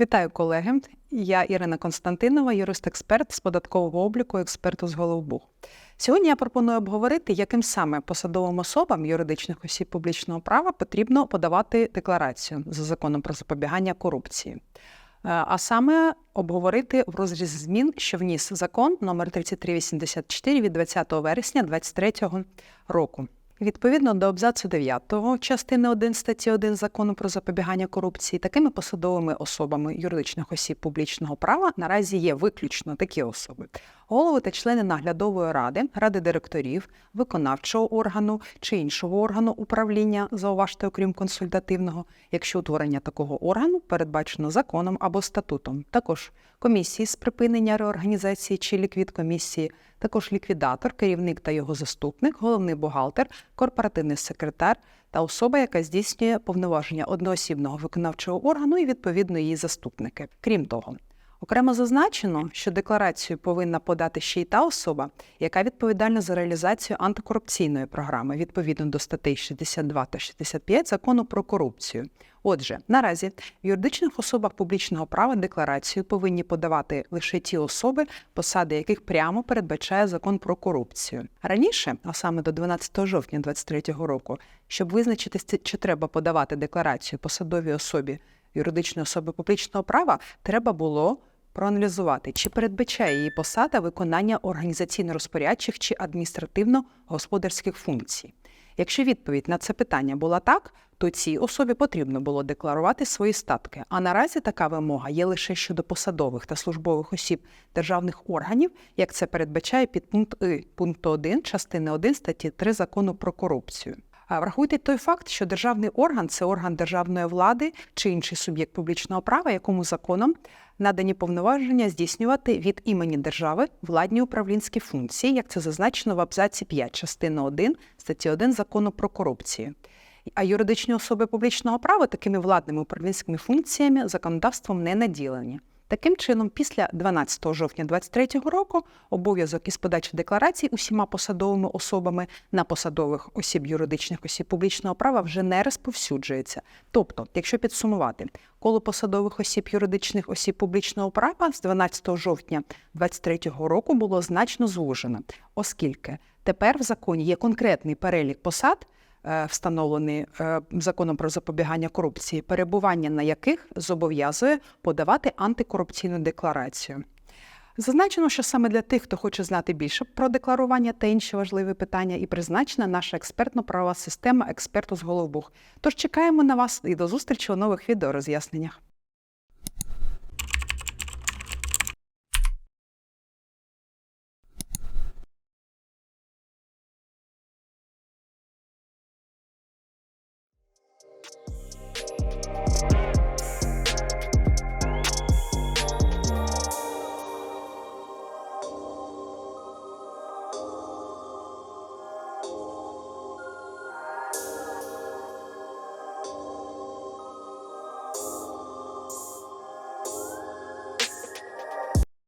Вітаю колеги. Я Ірина Константинова, юрист-експерт з податкового обліку, експерт з Головбух. Сьогодні я пропоную обговорити, яким саме посадовим особам юридичних осіб публічного права потрібно подавати декларацію за законом про запобігання корупції. Е, А саме обговорити в розрізі змін, що вніс закон номер 3384 від 20 вересня 2023 року. Відповідно до абзацу 9 частини 1 статті 1 закону про запобігання корупції, такими посадовими особами юридичних осіб публічного права наразі є виключно такі особи: голови та члени наглядової ради, ради директорів, виконавчого органу чи іншого органу управління, зауважте, окрім консультативного, якщо утворення такого органу передбачено законом або статутом. Також комісії з припинення реорганізації чи ліквідкомісії, також ліквідатор, керівник та його заступник, головний бухгалтер, корпоративний секретар та особа, яка здійснює повноваження одноосібного виконавчого органу і відповідно її заступники. Крім того, Окремо зазначено, що декларацію повинна подати ще й та особа, яка відповідальна за реалізацію антикорупційної програми відповідно до статей 62 та 65 закону про корупцію. Отже, наразі в юридичних особах публічного права декларацію повинні подавати лише ті особи, посади яких прямо передбачає закон про корупцію. Раніше, а саме до 12 жовтня 2023 року, щоб визначитися, чи треба подавати декларацію посадовій особі юридичної особи публічного права, треба було проаналізувати, чи передбачає її посада виконання організаційно-розпорядчих чи адміністративно-господарських функцій. Якщо відповідь на це питання була так, то цій особі потрібно було декларувати свої статки. А наразі така вимога є лише щодо посадових та службових осіб державних органів, як це передбачає підпункт І пункту 1 частини 1 статті 3 закону про корупцію. Врахуйте той факт, що державний орган це орган державної влади чи інший суб'єкт публічного права, якому законом надані повноваження здійснювати від імені держави владні управлінські функції, як це зазначено в абзаці 5 частини 1 статті 1 закону про корупцію. А юридичні особи публічного права такими владними управлінськими функціями законодавством не наділені. Таким чином, після 12 жовтня 2023 року обов'язок із подачі декларацій усіма посадовими особами на посадових осіб юридичних осіб публічного права вже не розповсюджується. Тобто, якщо підсумувати, коло посадових осіб юридичних осіб публічного права з 12 жовтня 2023 року було значно звужено, оскільки тепер в законі є конкретний перелік посад е, встановлений е, законом про запобігання корупції, перебування на яких зобов'язує подавати антикорупційну декларацію. Зазначено, що саме для тих, хто хоче знати більше про декларування та інші важливі питання, і призначена наша експертно-правова система експерту з Головбух. Тож чекаємо на вас і до зустрічі у нових відеороз'ясненнях.